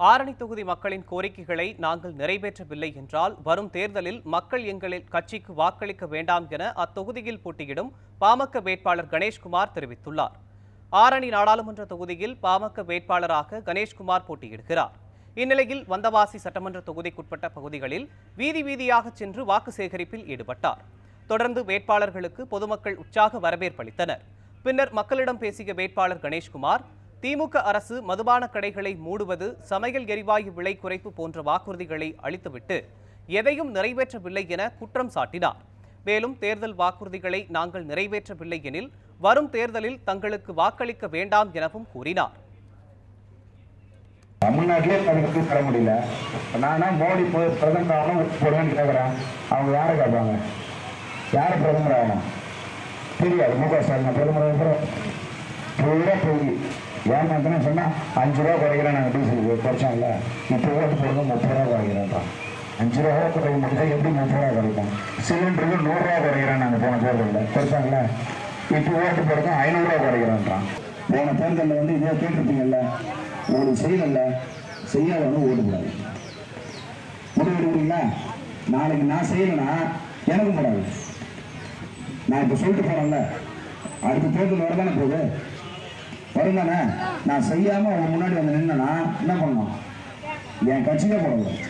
ஆரணி தொகுதி மக்களின் கோரிக்கைகளை நாங்கள் நிறைவேற்றவில்லை என்றால் வரும் தேர்தலில் மக்கள் எங்களில் கட்சிக்கு வாக்களிக்க வேண்டாம் என அத்தொகுதியில் போட்டியிடும் பாமக வேட்பாளர் கணேஷ்குமார் தெரிவித்துள்ளார். ஆரணி நாடாளுமன்ற தொகுதியில் பாமக வேட்பாளராக கணேஷ்குமார் போட்டியிடுகிறார். இந்நிலையில் வந்தவாசி சட்டமன்ற தொகுதிக்குட்பட்ட பகுதிகளில் வீதி வீதியாக சென்று வாக்கு சேகரிப்பில் ஈடுபட்டார். தொடர்ந்து வேட்பாளர்களுக்கு பொதுமக்கள் உற்சாக வரவேற்பளித்தனர் பின்னர் மக்களிடம் பேசிய வேட்பாளர் கணேஷ்குமார் திமுக அரசு மதுபான கடைகளை மூடுவது சமையல் எரிவாயு விலை குறைப்பு போன்ற வாக்குறுதிகளை அளித்துவிட்டு எதையும் நிறைவேற்றவில்லை என குற்றம் சாட்டினார். மேலும் தேர்தல் வாக்குறுதிகளை நாங்கள் நிறைவேற்றவில்லை எனில் வரும் தேர்தலில் தங்களுக்கு வாக்களிக்க வேண்டாம் எனவும் கூறினார். தமிழ்நாட்டிலே தர முடியல. நானா மோடி பிரதமர் ஆகணும் போடுவேன்னு கேட்குறேன் அவங்க யாரை கேட்பாங்க பிரதமர் ஆகணும்? தெரியாது. முக ஸ்டாலின் பிரதமர் பூரா போய். ஏமாத்தினா சொன்னால் அஞ்சு ரூபா குறைக்கிறேன் நாங்கள் டீசலுக்கு குறைச்சாங்கல்ல இப்போ ஓட்டு போடுறது முப்பது ரூபா குறைக்கிறேன்றான் அஞ்சு ரூபா குறைக்க முடிஞ்சா எப்படி முப்பது ரூபா குறைக்கும் சிலிண்டருக்கு நூறுரூவா குறைக்கிறேன் நாங்கள் போன தேர்தலில் குறைச்சாங்களே இப்போ ஓட்டு போடுறது ஐநூறுரூவா குறைக்கிறேன்றான். போன தேர்தலில் வந்து இதே கேட்டிருப்பீங்கல்ல? உங்களுக்கு செய்யலைல்ல செய்யாத வந்து ஓட்டு போடாது முடிவெடுக்கிறீங்களா நாளைக்கு நான் செய்யலைன்னா எனக்கும் போடாது. நான் இப்போ சொல்லிட்டு போகிறேன்ல அடுத்த தேர்தல் வரதானே போகுது? வரும் தானே நான் செய்யாம உங்க முன்னாடி வந்து நின்னா என்ன பண்ணணும்? என் கட்சிக்கே போடக்கூடாது